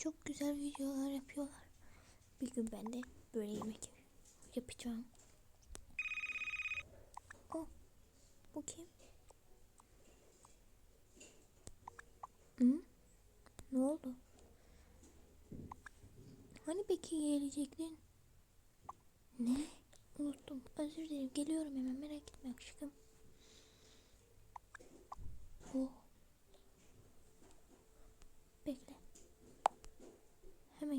Çok güzel videolar yapıyorlar. Bir gün ben de böyle yemek yapacağım. Oh, bu kim? Hı? Ne oldu? Hani peki gelecektin? Ne? Unuttum. Özür dilerim. Geliyorum hemen. Merak etme aşkım. Oh.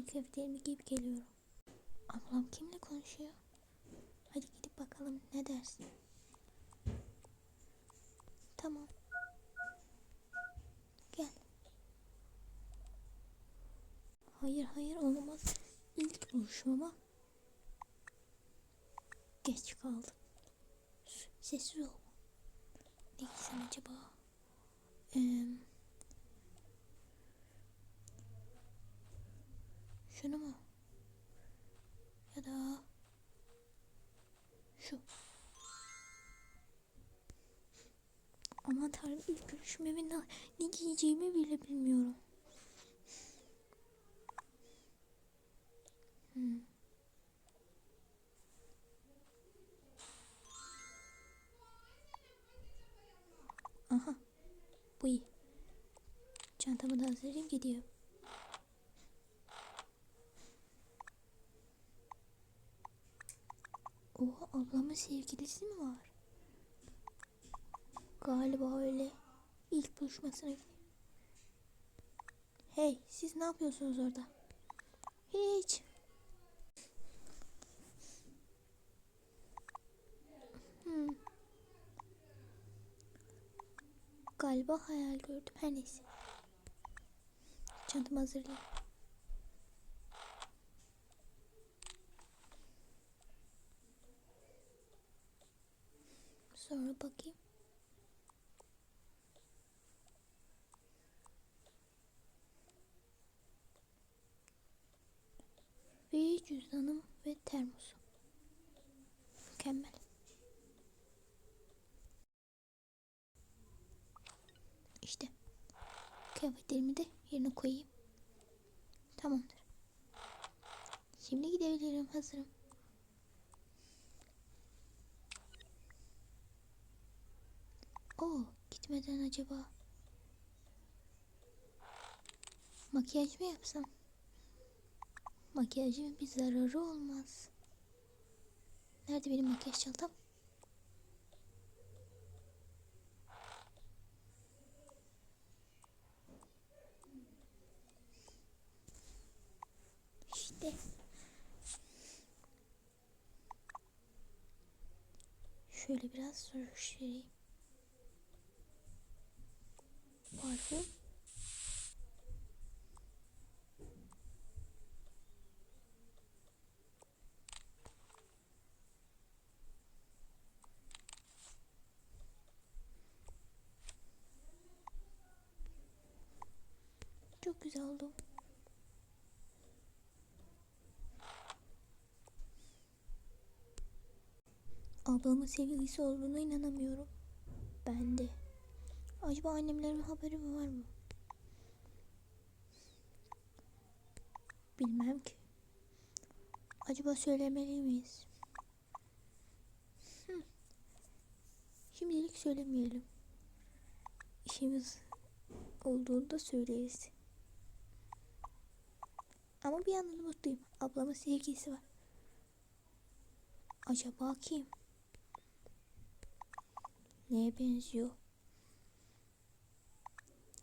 Hemen kıyafetlerimi giyip geliyorum. Ablam kimle konuşuyor? Hadi gidip bakalım ne dersin? Tamam. Gel. Hayır hayır olamaz. İlk buluşmama geç kaldım. Sessiz ol. Ne giysem acaba? Eee Şunu mu? Ya da şu. Aman tanrım ilk görüşmeme ne, ne giyeceğimi bile bilmiyorum. Hmm. Aha. Bu iyi. Çantamı da hazırlayayım gidiyorum. Oha ablamın sevgilisi mi var? Galiba öyle. İlk buluşmasına. Hey siz ne yapıyorsunuz orada? Hiç. Hmm. Galiba hayal gördüm. Her neyse. Çantamı hazırlayayım. Sonra bakayım. Ve cüzdanım ve termosum. Mükemmel. İşte. Kıyafetlerimi de yerine koyayım. Tamamdır. Şimdi gidebilirim. Hazırım. Oo, gitmeden acaba makyaj mı yapsam? Makyajın bir zararı olmaz. Nerede benim makyaj çantam? İşte. Şöyle biraz sürüştüreyim. Parfüm. Çok güzel oldu. Ablamın sevgilisi olduğuna inanamıyorum. Ben de. Acaba annemlerin haberi mi var mı? Bilmem ki. Acaba söylemeli miyiz? Şimdilik söylemeyelim. İşimiz olduğunda söyleriz. Ama bir yandan mutluyum. Ablamın sevgilisi var. Acaba kim? Neye benziyor?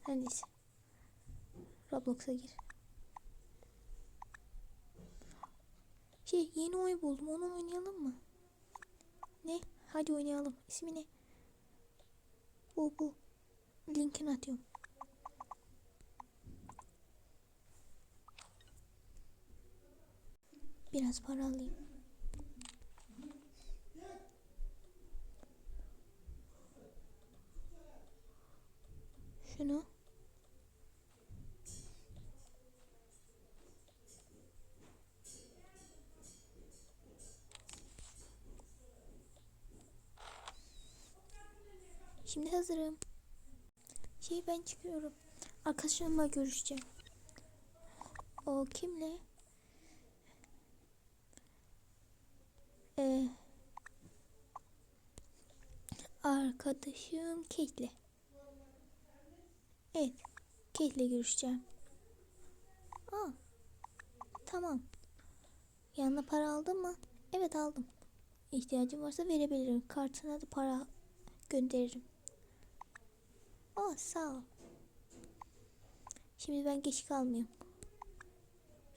Her neyse. Roblox'a gir. Şey yeni oyun buldum. Onu oynayalım mı? Ne? Hadi oynayalım. İsmi ne? Bu bu. Linkini atıyorum. Biraz para alayım. Şunu. Şimdi hazırım. Şey ben çıkıyorum. Arkadaşlarımla görüşeceğim. O kimle? Ee, arkadaşım Kate'le. Evet. Kate'le görüşeceğim. Aa, tamam. Yanına para aldın mı? Evet aldım. İhtiyacım varsa verebilirim. Kartına da para gönderirim. Aa sağ ol. Şimdi ben geç kalmayayım.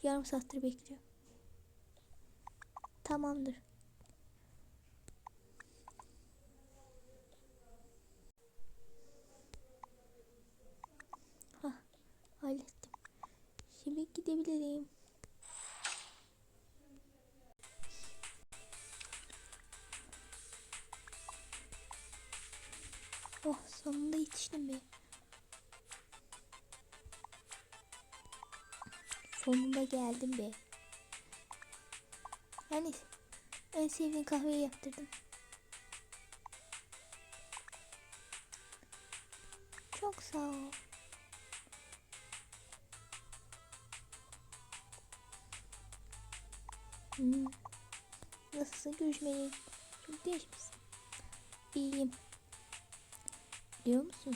Yarım saattir bekliyorum. Tamamdır. Hah, hallettim. Şimdi gidebilirim. Sonunda geldim be. Yani en sevdiğin kahveyi yaptırdım. Çok sağ ol. Hmm. Nasılsın görüşmeli? Çok değişmişsin. İyiyim. Biliyor musun?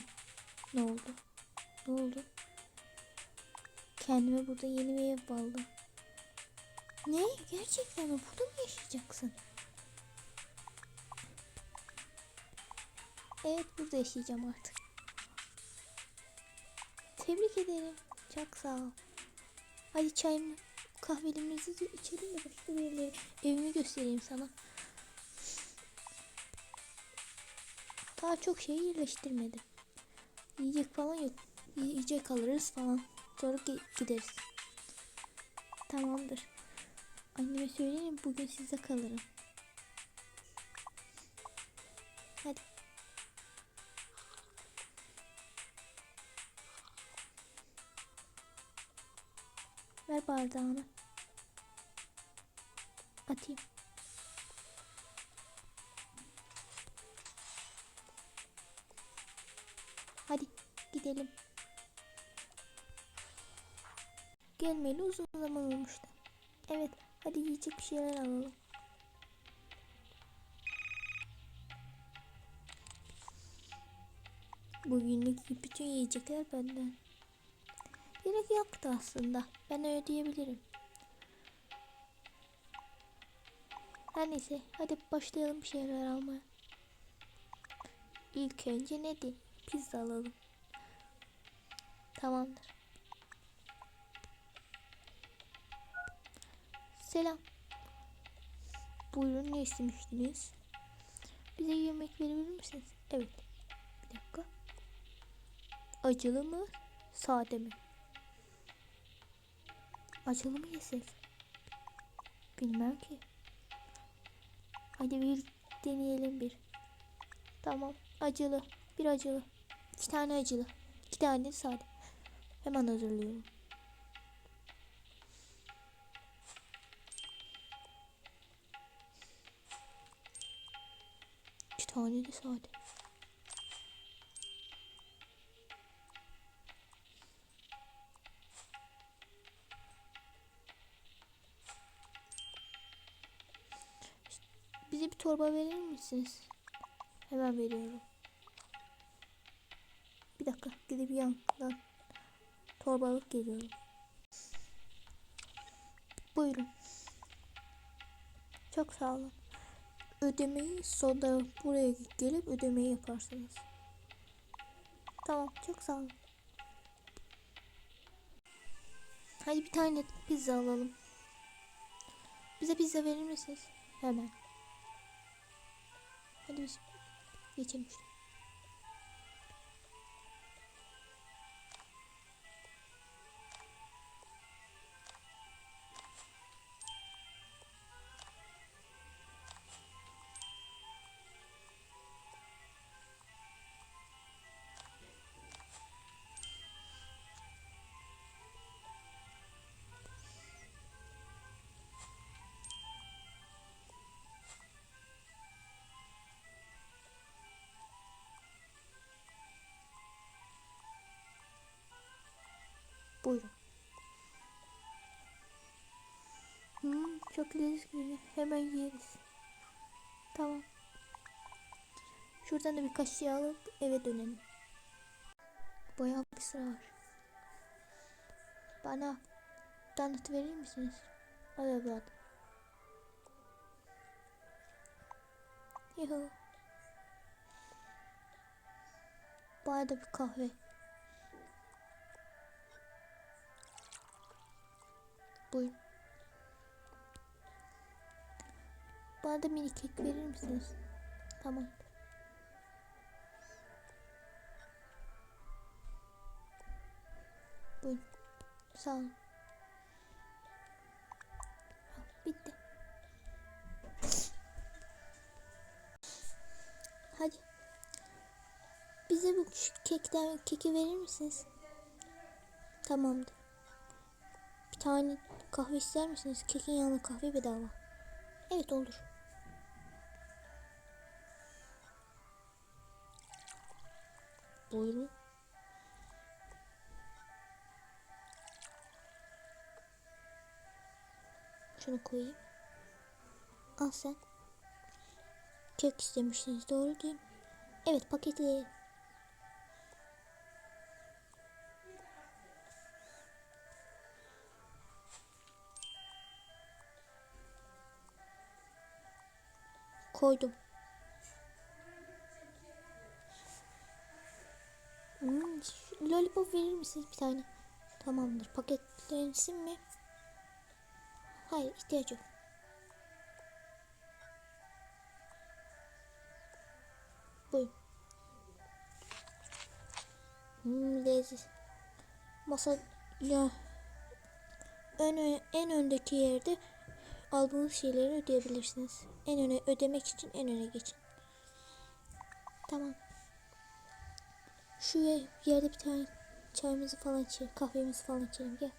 Ne oldu? Ne oldu? Kendime burada yeni bir ev aldım. Ne? Gerçekten mi? Burada mı yaşayacaksın? Evet burada yaşayacağım artık. Tebrik ederim. Çok sağ ol. Hadi çayımı kahvelerimizi de içelim de başka bir evleri, evimi göstereyim sana. Daha çok şey yerleştirmedim. Yiyecek falan yok. Yiyecek alırız falan. Sonra gi- gideriz. Tamamdır. Anneme söyleyeyim bugün size kalırım. Hadi. Ver bardağını. Atayım. Hadi gidelim. Gelmeli uzun zaman olmuştu. Evet hadi yiyecek bir şeyler alalım. Bugünlük bütün yiyecekler benden. Gerek yoktu aslında. Ben ödeyebilirim. Her neyse hadi başlayalım bir şeyler almaya. İlk önce nedir? Pizza alalım. Tamamdır. Selam. Buyurun ne istemiştiniz? Bize yemek verebilir misiniz? Evet. Bir dakika. Acılı mı? Sade mi? Acılı mı yesek? Bilmem ki. Hadi bir deneyelim bir. Tamam. Acılı. Bir acılı. İki tane acılı. İki tane de sade. Hemen hazırlıyorum. İki tane de sade. Bize bir torba verir misiniz? Hemen veriyorum. Bir dakika gidip yandan torba alıp geliyorum. Buyurun. Çok sağ olun. Ödemeyi sonra buraya gelip ödemeyi yaparsınız. Tamam çok sağ olun. Hadi bir tane pizza alalım. Bize pizza verir misiniz? Hemen. Hadi biz geçelim. şuraya. Buyurun. Çok lezzetli. Hemen yeriz. Tamam. Şuradan da birkaç şey alıp eve dönelim. Bayağı bir sıra var. Bana donut verir misiniz? Al evladım. Yuhu. Bana da bir kahve. Buyurun. Bana da mini kek verir misiniz? Tamam. Buyurun. Sağ olun. Bitti. Hadi. Bize bu şu kekten keki verir misiniz? Tamamdır. Tane kahve ister misiniz? Kekin yanına kahve bedava. Evet olur. Buyurun. Şunu koyayım. Al sen. Kek istemişsiniz doğru değil mi? Evet paketleyelim. Koydum. Hmm, şu lollipop verir misiniz bir tane? Tamamdır. Paketlensin mi? Hayır ihtiyaç yok. Buyurun. Hmm, leziz. Masa ya ön, en öndeki yerde aldığınız şeyleri ödeyebilirsiniz. En öne ödemek için en öne geçin. Tamam. Şu ye- yerde bir tane çayımızı falan içelim, kahvemizi falan içelim. Gel.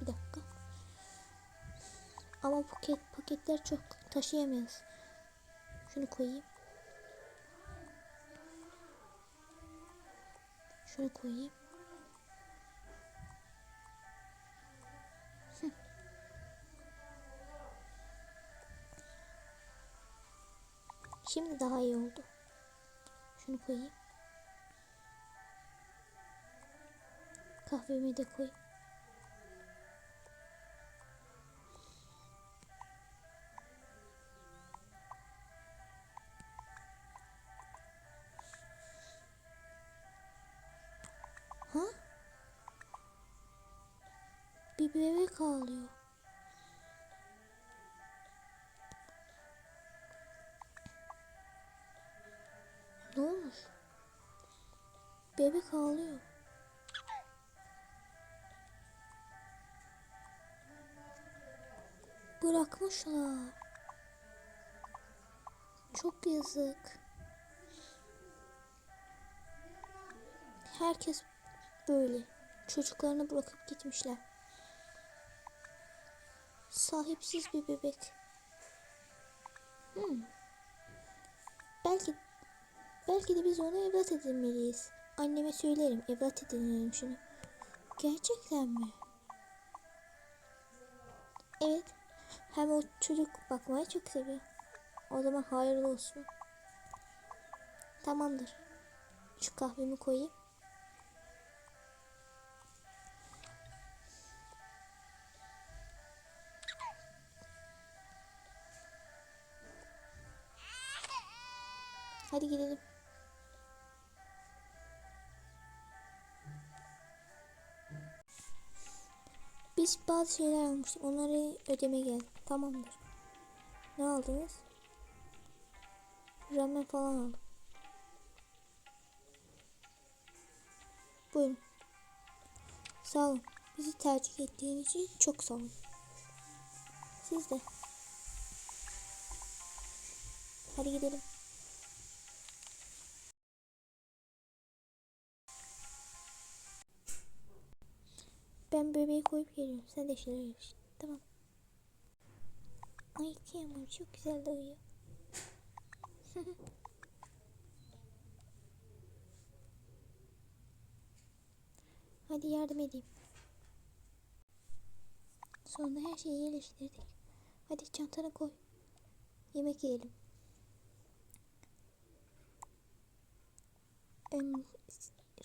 Bir dakika. Ama paket paketler çok taşıyamayız. Şunu koyayım. Şunu koyayım. Şimdi daha iyi oldu. Şunu koyayım. Kahvemi de koyayım. Ha? Bir bebek ağlıyor. Bebek ağlıyor. Bırakmışlar. Çok yazık. Herkes böyle çocuklarını bırakıp gitmişler. Sahipsiz bir bebek. Hmm. Belki belki de biz onu evlat edinmeliyiz. Anneme söylerim evlat edinelim şunu. Gerçekten mi? Evet. Hem o çocuk bakmayı çok seviyor. O zaman hayırlı olsun. Tamamdır. Şu kahvemi koyayım. Hadi gidelim. Biz bazı şeyler almıştık. Onları ödeme geldi. Tamamdır. Ne aldınız? Ramen falan aldım. Buyurun. Sağ olun. Bizi tercih ettiğiniz için çok sağ olun. Siz de. Hadi gidelim. Ben bebeği koyup geliyorum. Sen de şeyler yap. Tamam. Ay kıyamam çok güzel de uyuyor. Hadi yardım edeyim. sonunda her şeyi yerleştirdik. Hadi çantana koy. Yemek yiyelim. Em,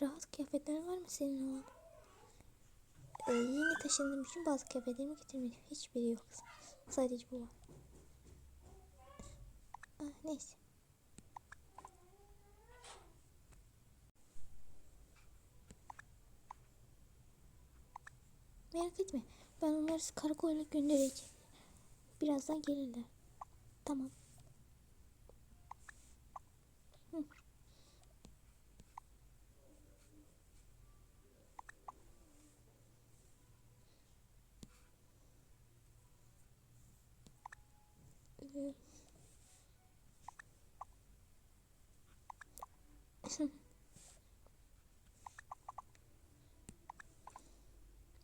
rahat kıyafetler var mı senin oğlum? Ee, yeni taşındığım için bazı kıyafetlerimi getirmedim. Hiçbiri yok. Sadece bu var. Ah, neyse. Merak etme. Ben onları karakola göndereceğim. Birazdan gelirler. Tamam. Hı. Ee,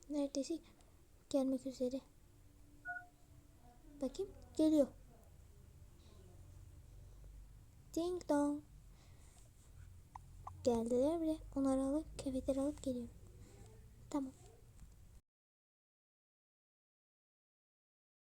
Neredeyse gelmek üzere. Bakayım geliyor. Ding dong. Geldiler bile. Onları alıp kefetleri alıp geliyorum. Tamam.